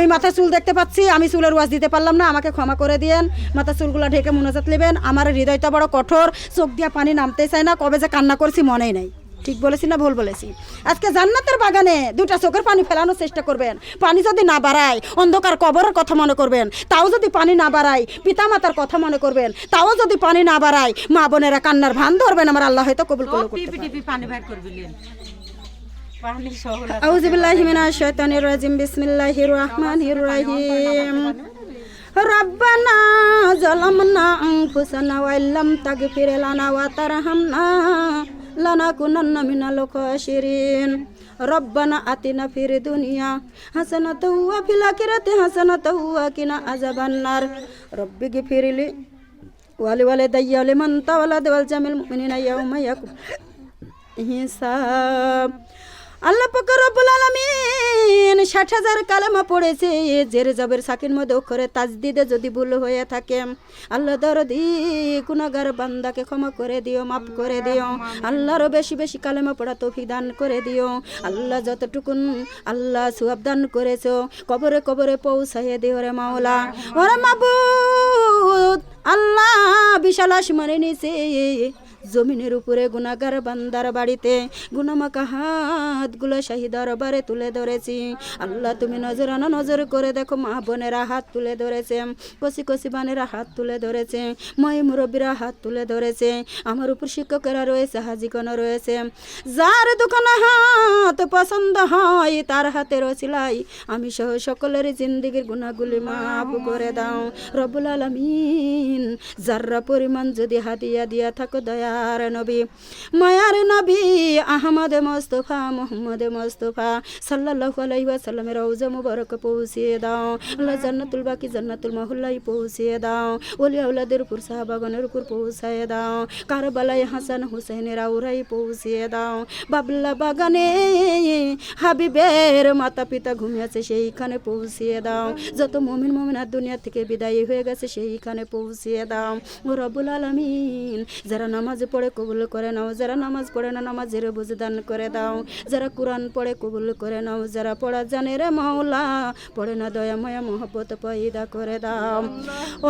আমি মাথায় চুল দেখতে পাচ্ছি আমি চুলের ওয়াজ দিতে পারলাম না আমাকে ক্ষমা করে দিয়েন। মাথা চুলগুলো ঢেকে মনোজাত নেবেন আমার হৃদয়টা বড় কঠোর চোখ দিয়ে পানি নামতে চায় না কবে যে কান্না করছি মনেই নাই। ঠিক বলেছি না ভুল বলেছি? আজকে জান্নাতের বাগানে দুটা চোখের পানি ফেলানোর চেষ্টা করবেন। পানি যদি না বাড়ায় অন্ধকার কবরের কথা মনে করবেন। তাও যদি পানি না বাড়ায় পিতামাতার কথা মনে করবেন। তাও যদি পানি না বাড়ায় মা বোনেরা কান্নার ভান ধরবেন আমার আল্লাহ হয়তো কবুল করল أعوذ بالله من الشيطان الرجيم بسم الله الرحمن الرحيم ربنا ظلمنا أنفسنا وإن لم تغفر لنا وترحمنا لنكونن من الخاسرين ربنا آتنا في الدنيا حسنة وفي الآخرة حسنة وقنا عذاب النار رب اغفر لي ولوالدي ولمن تولد والجميع المؤمنين يوم يقوم حساب আল্লাহ পাক রব্বুল আলামিন ষাট হাজার কালেমা পড়েছে। জের জবের সাকির মধ্যে অক্ষরে তাজদিদে যদি ভুল হয়ে থাকে, আল্লাহ দরদি গুনাগার বান্দাকে ক্ষমা করে দিও, মাফ করে দিও। আল্লাহরও বেশি বেশি কালেমা পড়া তৌফিক দান করে দিও। আল্লাহ যতটুকুন আল্লাহ সুয়াব দান করেছ, কবরে কবরে পৌঁছাইয়ে দিও রে মাওলা। ওরে মাবুদ, আল্লাহ বিশাল আসমানে নিচে জমিনের উপরে গুনাগার বান্দার বাড়িতে গুনামাকা হাতগুলো শাহি দরবারে তুলে ধরেছি। আল্লাহ তুমি নজরানা নজর করে দেখো, মা বোনেরা হাত তুলে ধরেছে, কষি কষি বানেরা হাত তুলে ধরেছে মই মুরব্বীরা হাত তুলে ধরেছে, আমার উপর শিক্ষকেরা রয়েছে হাজিগণ রয়েছে। যার দোকানে হাত পছন্দ হয়, তার হাতের সিলাই আমি সহ সকলের জিন্দিগির গুণাগুলি মাফ করে দাও। রবুল আলমিন, যার্রা পরিমাণ যদি হাতিয়া দিয়া থাকো দয়ার নবী, মায়ার নবী আহমদ মোস্তফা, মোহাম্মদ মোস্তফা সাল্লাল্লাহু আলাইহি ওয়াসাল্লামের রওজা মুবারক পৌঁছিয়ে দাও। আল্লাহ জান্নাতুল বাকি জান্নাতুল মহল্লাই পৌঁছিয়ে দাও। ওলি আউলাদের উপর সাহাবাগনের উপর পৌঁছায় দাও। কারবালায় হাসান হুসেনের আউরাই পৌঁছিয়ে দাও। বাবলা বাগানে হাবিবের মাতা পিতা ঘুমিয়েছে সেইখানে পৌঁছিয়ে দাও। যত মমিন মমিনার দুনিয়া থেকে বিদায়ী হয়ে গেছে, সেইখানে পৌঁছিয়ে দাও। ও রবুল আলমিন, যারা নামাজ পড়ে কবুল করে নাও। যারা নামাজ পড়ে না, নামাজের বুঝ দান করে দাও। যারা কোরআন পড়ে কবুল করে নাও। যারা পড়া জানে রে মাওলা, পড়ে না দয়া, ময়া, মহব্বত পয়দা করে দাও।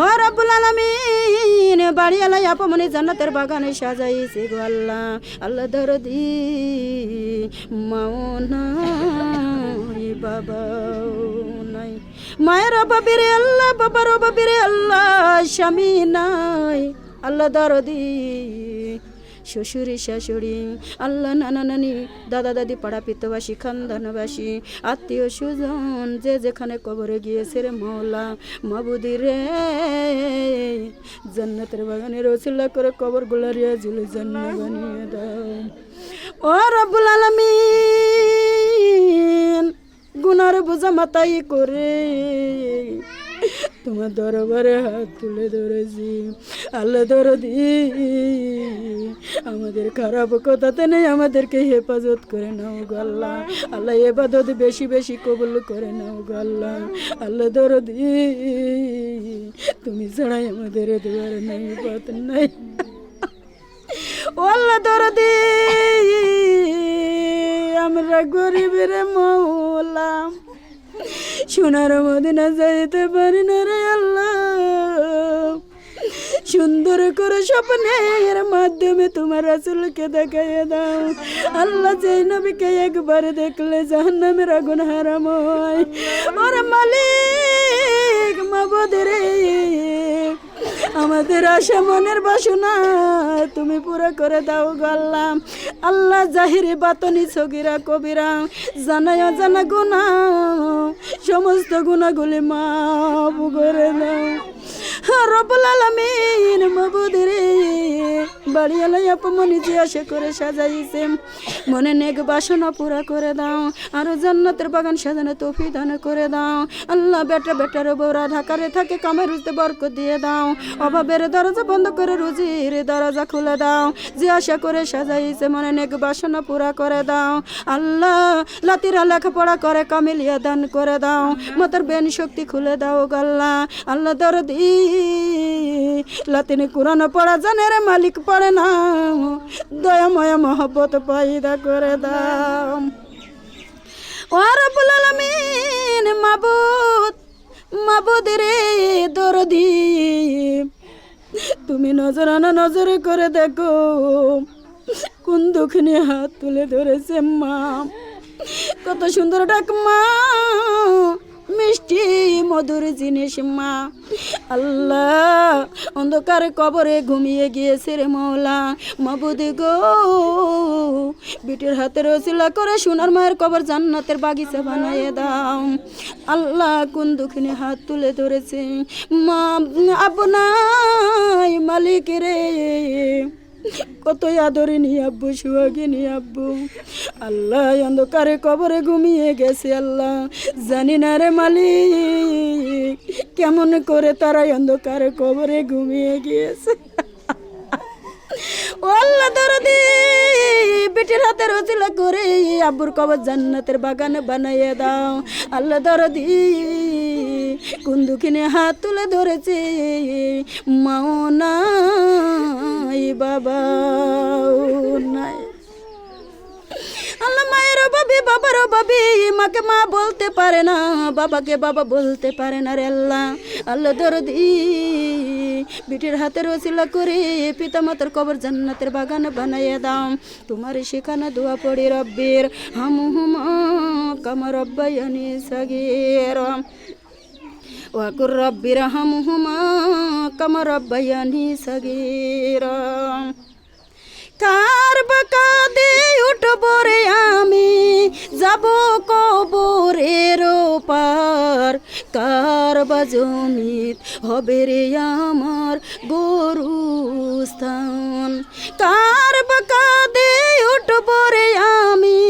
ও রবুল আলমিন বাড়ি আলাই আপমনি জান্নাতের বাগানে সাজাইছে গো আল্লাহ। আল্লাহ দরদি মাওনা বাবা নাই। মায়ের অভাবের আল্লাহ, বাবার অভাবের আল্লাহ, স্বামী নাই। আল্লাহ দরদি, শ্বশুরি, শাশুড়ি, আল্লাহ নানা নানি, দাদা দাদি, পাড়া পিতবাসী, খানদানবাসী, আত্মীয় সুজন যে যেখানে কবরে গিয়েছে রে মৌলা মাবুদি রে। জন্নতের বাগানের রসিল্লা করে কবর গুলারিয়া ঝুলে জান্না বানিয়ে দাও। ও রব্বুল আলামিন, গুনার বোঝা মাথায় করে তোমার দরবারে হাত তুলে ধরেছি, আল্লাহ দরদি। আমাদের খারাপ কথাতে নেই, আমাদেরকে হেফাজত করে নাও গো আল্লাহ। এবাদত বেশি বেশি কবুল করে নাও গো আল্লাহ। দরদি, তুমি ছাড়াই আমাদের দুয়ার নেই। পথ নাই আল্লাহ দরদি, আমরা গরিবের মৌলাম সোনার মদিনা যাইতে পারি না রে আল্লাহ। সুন্দর করে স্বপ্নের মাধ্যমে তোমার রাসুলকে দেখাইয়া দাও। আল্লাহ যেই নবীকে একবার দেখলে জাহান্নামের আগুন হারাম হয়। ওর মালিক মাবদের আমাদের আশা মনের বাসনা, তুমি পুরো করে দাও গল্লাম আল্লাহ জাহিরে বাতনি ছগিরা কবিরা, জানায় জানা গুণা সমস্ত গুণাগুলি মাফ করে দাও। করে মনে নেক বাসনা পুরা করে দাও। বাগান সাজানো দান করে দাও। আল্লাহ বেটা বেটার থাকে দিয়ে দাও। অভাবের দরজা বন্ধ করে রুজির দরজা খুলে দাও। যে আশা করে সাজাইছে, মনে নেক বাসনা পুরা করে দাও। আল্লাহ লাতিরা লেখাপড়া করে, কামিলিয়া দান করে দাও। মতর বেন শক্তি খুলে দাও গাল্লা। আল্লাহ দরদি লাতিনি কোরআন পড়া জানে রে মালিক পড়ে না। দয়াময় মহব্বত পয়দা করে দাও ও রব্বুল আলামিন, মাবুদ মাবুদ রে দরদি। তুমি নজর আনা নজরে করে দেখো, কোন দুঃখিনী হাত তুলে ধরেছে মা। কত সুন্দর ডাক মা। মিষ্টি মধুর জিনিস, মা। আল্লাহ, অন্ধকারে কবরে ঘুমিয়ে গিয়েছে রে মৌলা। মাবুদি গো, বিটির হাতের ওসিলা করে সোনার মায়ের কবর জান্নাতের বাগিচা বানিয়ে দাও। আল্লাহ কোন দুঃখিনী হাত তুলে ধরেছে। মা, আপনার মালিক রে। কত আদরিনী আব্বু সুহাগিনী আব্বু। আল্লাহ অন্ধকারে কবরে ঘুমিয়ে গেছে আল্লাহ। জানি না রে মালিক, কেমন করে তারা অন্ধকারে কবরে ঘুমিয়ে গিয়েছে। আল্লাহ বিটির হাতের ওসিলা করে আব্বুর কবর জান্নাতের বাগান বানাইয়ে দাও। আল্লাহ দরদি কোন দুঃখিনে হাত তুলে ধরেছে, মাও নাই বাবা নাই। আল্লাহ মায়েরও ভাবি বাবারও ভাবি মাকে মা বলতে পারে না, বাবাকে বাবা বলতে পারে না রে আল্লাহ। আল্লাহ দরদি বিটির হাতের ওসিলা করে পিতা মাতার কবর জান্নাতের বাগান বানাইয়ে দাও। তোমার সেখানে দোয়া পড়ি রব্বির হাম হুমা কামার রব্বাইয়ানি সাগির। वाकुर हमुहुमा कमरबयान नि কার বাকা দে উঠব রে আমি। যাব কবরের পার কার বাজমিত হবে রে আমার গরু স্থান কার বাকা উঠব রে আমি।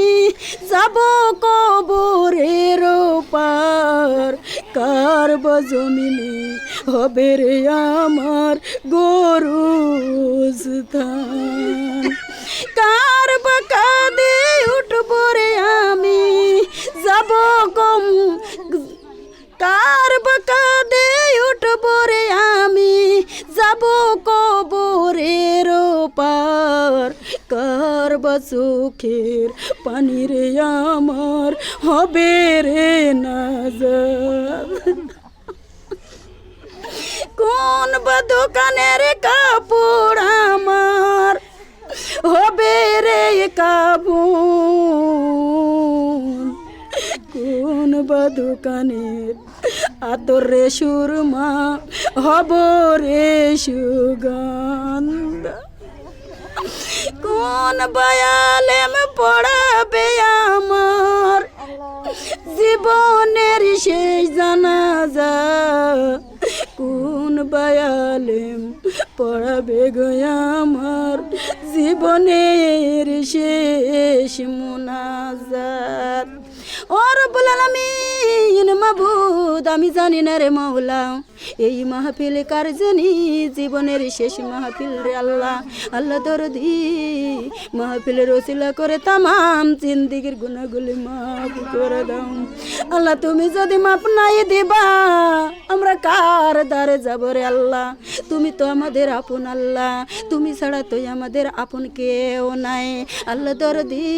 যাব কবরের পার কার বাজমিনি হবে আমার গরু স্থান কার বাকা দে উঠব রে আমি? যাব কম কার বাকা দে উঠব রে আমি? যাব কবরের পার। কার বা চোখের পানি রে আমার হবে রে নাজার কোন বা দোকানের কাপড় আমার। হবে রে কাবুন কোন বা দোকানের আতর রে সুরমা? হব রে সুগন্ধ। কোন বয়ালেম পড়াবে আমার? জীবনের শেষ কোন বয়ালেম পড়াবে আমার জীবনের শেষ মোনাজাত। ও রব্বুল আলামিন! মাবুদ, আমি জানি না রে মাওলা। এই মাহফিল কার জানি? জীবনের শেষ মাহফিল রে আল্লাহ। আল্লাহ দরদি মাহফিলের রসিলা করে জিন্দিগির মাফ করে দাও। আল্লাহ, তুমি যদি মাপ নাই দিবা, আমরা কার দ্বারে যাব রে আল্লাহ? তুমি তো আমাদের আপন আল্লাহ। তুমি ছাড়া তো আমাদের আপন কেউ নাই। আল্লাহ দরদি,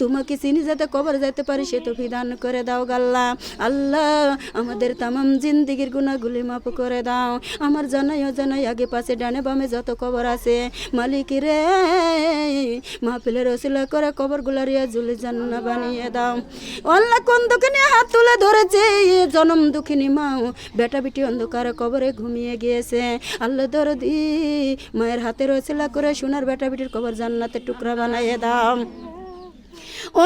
তোমাকে চিনি যাতে কবর যাইতে পারি, সে তো বিধান করে দাও গাল্লা। আল্লাহ, আমাদের তামাম জিন্দিগির গুণাগুলি মাফ করে দাও। আমার জানাই জানাই আগে পাশে ডানে বামে যত কবর আছে। মালিক রে মাহফিলের রসিলা করে কবর গুলারিয়া জুলি জান্না বানিয়ে দাও। আল্লাহ কোন দোকানে হাত তুলে ধরেছে? জনম দুঃখিনী মাও বেটা বিটি অন্ধকারে কবরে ঘুমিয়ে গিয়েছে। আল্লাহ দরদি, মায়ের হাতে রসিলা করে সোনার বেটা বিটির কবর জান্নাতের টুকরা বানাইয়ে দাও।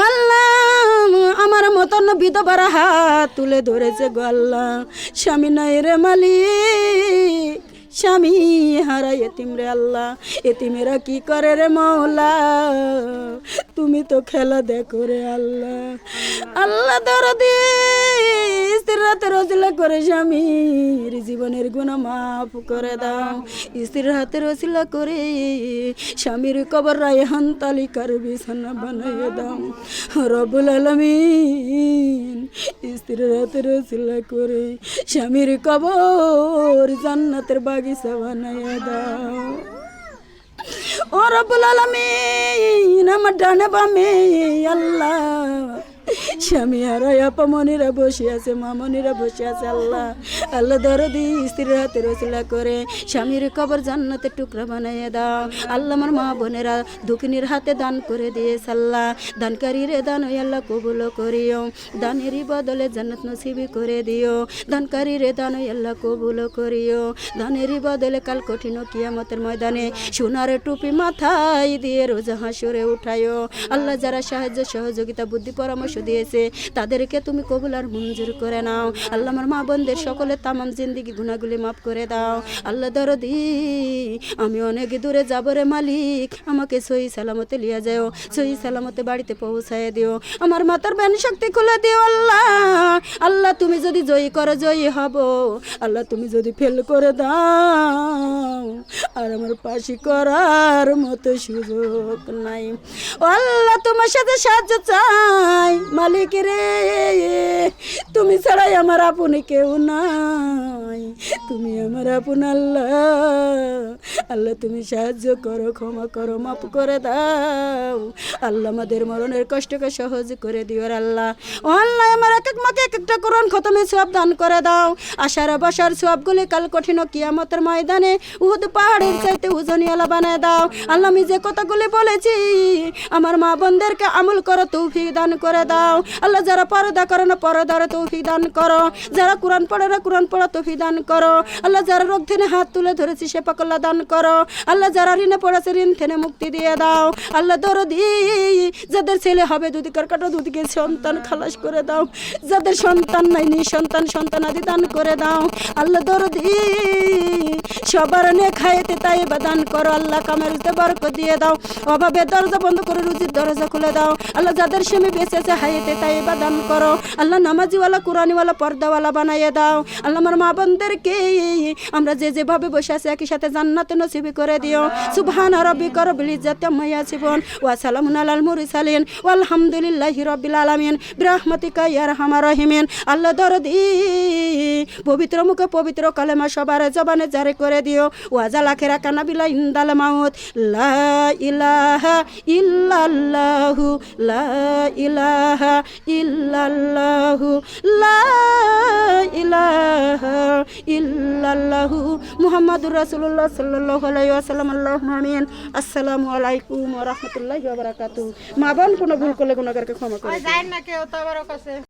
আল্লাহ, আমার মতন বিধবার হাত তুলে ধরেছে গো আল্লাহ। স্বামী নাই রে মালিক, স্বামী হারা এতিম রে আল্লাহ। এতিমেরা কি করে রে মৌলা? তুমি তো খেলা দেখো রে আল্লাহ। আল্লাহ দরদি হাতে রসিলা করে স্বামীর জীবনের গুণা মাফ করে দাও। স্ত্রীর হাতে রসিলা করে স্বামীর কবর রায়হান তালিকার বিছানা বানাইয়ে দাও। রবুল আলমিন, স্ত্রীর হাতে রসিলা করে স্বামীর কবর জান্নাতের বাগিচা বানাইয়ে দাও। ও রবুল আলমিন, আমার ডানে বামে আল্লাহ স্বামী আর আপামনিরা বসে আছে মামনিরা বসে আছে, আল্লাহ আল্লাহ দরদি স্ত্রীর হাতে রসিলা করে, স্বামীর কবর জান্নাতে টুকরা বানাইয়ে দাও। আল্লাহ আমার মা বোনেরা দুঃখিনীর হাতে দান করে দিয়ে সাল্লাহ দানকারীরে দান ওই আল্লাহ কবুল করিও। দানেরই বদলে জান্নাত নসিবি করে দিও। দানকারীরে দান ওই আল্লাহ কবুল করিও। দানেরই বদলে কাল কঠিন কিয়ামতের ময়দানে সোনার টুপি মাথায় দিয়ে রোজ হাসরে উঠায়ও আল্লাহ যারা সাহায্য, সহযোগিতা, বুদ্ধি, পরামর্শ দিয়েছে তাদেরকে তুমি কবুল আর মঞ্জুর করে নাও। আল্লাহ আমার মা বোনদের সকলের তামাম জিন্দিগি গুণাগুলি মাফ করে দাও। আল্লাহ দরদি, আমি অনেক দূরে যাব রে মালিক। আমাকে সহি সালামতে লিয়া যাও, সহি সালামতে বাড়িতে পৌঁছায় দিও। আমার মাতার ব্যান শক্তি খুলে দিও আল্লাহ। আল্লাহ, তুমি যদি জয়ী করো, জয়ী হব। আল্লাহ, তুমি যদি ফেল করে দাও, আর আমার পাশি করার মতো সুযোগ নাই। আল্লাহ, তোমার সাথে সাহায্য চাই, মালিক রে। তুমি ছাড়াই আমার আপন কেউ নাই। তুমি আমার আপন আল্লাহ। আল্লাহ, তুমি সাহায্য করো, ক্ষমা করো, মাফ করে দাও। আল্লাহ, আমাদের মরণের কষ্টকে সহজ করে দিও আল্লাহ। আল্লাহ, আমার এক এক মাকে এক একটা কোরআন খতমে সব দান করে দাও। আশার বাসার সবগুলি কাল কঠিন কিয়ামতের ময়দানে উহুদ পাহাড়ের চাইতে উজনিয়ালা বানায় দাও। আল্লাহ আমি যে কথাগুলি বলেছি, আমার মা বোনদেরকে আমল করো, তৌফিক দান করে দাও। আল্লাহ যারা পরদা করে না, পরদার তৌফিক দান করো। যারা কোরআন পড়ে না, কোরআন পড়া তৌফিক দান করো। আল্লাহ যারা রোগ থেকে হাত তুলে ধরেছি, সে পাকল্লা দান করো। আল্লাহ যারা ঋণে পড়েছে, ঋণ থেকে মুক্তি দিয়ে দাও। আল্লাহ দরদি, যাদের ছেলে হবে দুদিকার কাটা দুদিকে সন্তান খালাস করে দাও। যাদের সন্তান নাই নি সন্তান সন্তান আদি দান করে দাও। আল্লাহ দরদি সবার নে খাইতে তাই দান করো। আল্লাহ কামের বরক দিয়ে দাও। অভাবে দরজা বন্ধ করে রুজির দরজা খুলে দাও। আল্লাহ যাদের স্বামী বেঁচে আছে হাইতে তাই দান করো। আল্লাহ নামাজিওয়ালা, কোরআনিওয়ালা, পর্দাওয়ালা বানাইয়ে দাও। আল্লাহ আমার মা বোনদেরকে আমরা যে যেভাবে বসে আছি একই সাথে জান্নাতে নসিবি করে দিও। সুবহান রব্বিকা রব্বিল ইজ্জাতি আম্মা ইয়াসিফুন। ওয়া সালামুন আলাল মুরসালিন। ওয়ালহামদুলিল্লাহি রাব্বিল আলামিন। বিরহমাতিকা ইয়া আরহামার রাহিমিন। দরদি। পবিত্র মুখে পবিত্র কালেমা সবার জবানে জারি করে দিও। ওয়াজাল আখিরা কানাবিলা ইনদাল মাউত। লা ইলাহা ইল্লাল্লাহু, লা ইলাহা ইল্লাল্লাহু, লা ইলাহা ইল্লাল্লাহু মুহাম্মাদুর রাসূলুল্লাহ সাল্লাল্লাহু আলাইহি ওয়াসাল্লাম। আল্লাহুম্মা আমিন। আসসালামু আলাইকুম ওয়া রাহমাতুল্লাহি ওয়া বারাকাতুহু। মা বোন, কোনো ভুল করলে গুনাহগারকে ক্ষমা করে যায় না কেউ তো কাছে